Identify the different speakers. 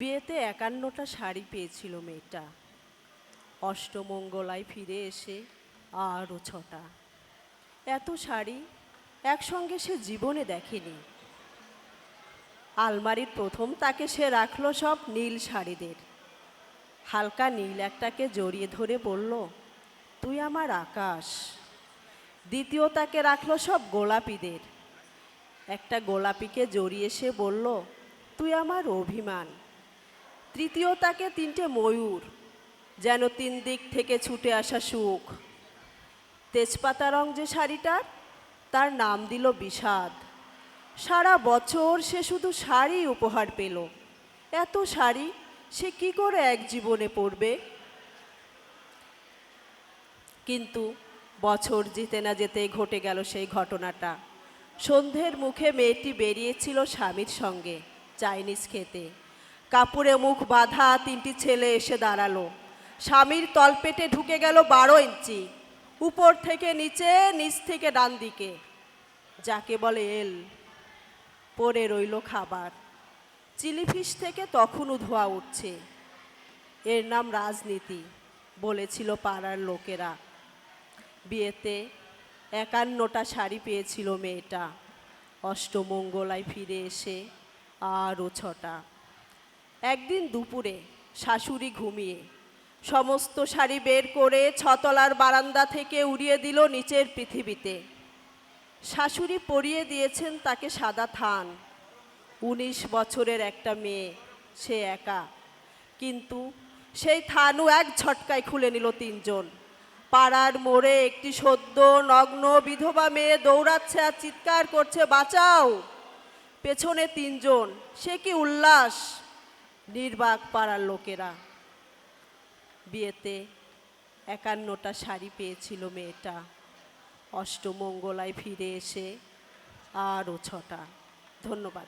Speaker 1: বিয়েতে একান্নটা শাড়ি পেয়েছিল মেয়েটা। অষ্টমঙ্গলায় ফিরে এসে আরও ছটা। এত শাড়ি একসঙ্গে সে জীবনে দেখেনি। আলমারির প্রথম তাকে সে রাখল সব নীল শাড়িদের। হালকা নীল একটাকে জড়িয়ে ধরে বলল, তুই আমার আকাশ। দ্বিতীয় তাকে রাখল সব গোলাপিদের। একটা গোলাপিকে জড়িয়ে সে বলল, তুই আমার অভিমান। তৃতীয় তাকে তিনটে ময়ূর, যেন তিন দিক থেকে ছুটে আসা সুখ। তেজপাতা রং যে শাড়িটার, তার নাম দিল বিষাদ। সারা বছর সে শুধু শাড়ি উপহার পেল। এত শাড়ি সে কি করে এক জীবনে পরবে? কিন্তু বছর যেতে না যেতে ঘটে গেল সেই ঘটনাটা। সন্ধ্যের মুখে মেয়েটি বেরিয়েছিল স্বামীর সঙ্গে, চাইনিজ খেতে। কাপড়ে মুখ বাঁধা তিনটি ছেলে এসে দাঁড়াল। স্বামীর তলপেটে ঢুকে গেল বারো ইঞ্চি, উপর থেকে নিচে, নিচ থেকে ডান দিকে। যাকে বলে এল পরে রইল খাবার। চিলি ফিশ থেকে তখনও ধোয়া উঠছে। এর নাম রাজনীতি, বলেছিল পাড়ার লোকেরা। বিয়েতে একান্নটা শাড়ি পেয়েছিল মেয়েটা। অষ্টমঙ্গলায় ফিরে এসে আরও ছটা। একদিন দুপুরে শাশুড়ি ঘুমিয়ে সমস্ত শাড়ি বের করে ছতলার বারান্দা থেকে উড়িয়ে দিল নিচের পৃথিবীতে। শাশুড়ি পরিয়ে দিয়েছেন তাকে সাদা থান। উনিশ বছরের একটা মেয়ে, সে একা। কিন্তু সেই থানও এক ঝটকায় খুলে নিল তিনজন। পাড়ার মোড়ে একটি সদ্য, নগ্ন বিধবা মেয়ে দৌড়াচ্ছে আর চিৎকার করছে, বাঁচাও! পেছনে তিনজন, সে কি উল্লাস? নির্বাক পাড়ার লোকেরা। বিয়েতে একান্নটা শাড়ি পেয়েছিল মেয়েটা। অষ্টমঙ্গলায় ফিরে এসে আরও ছটা। ধন্যবাদ।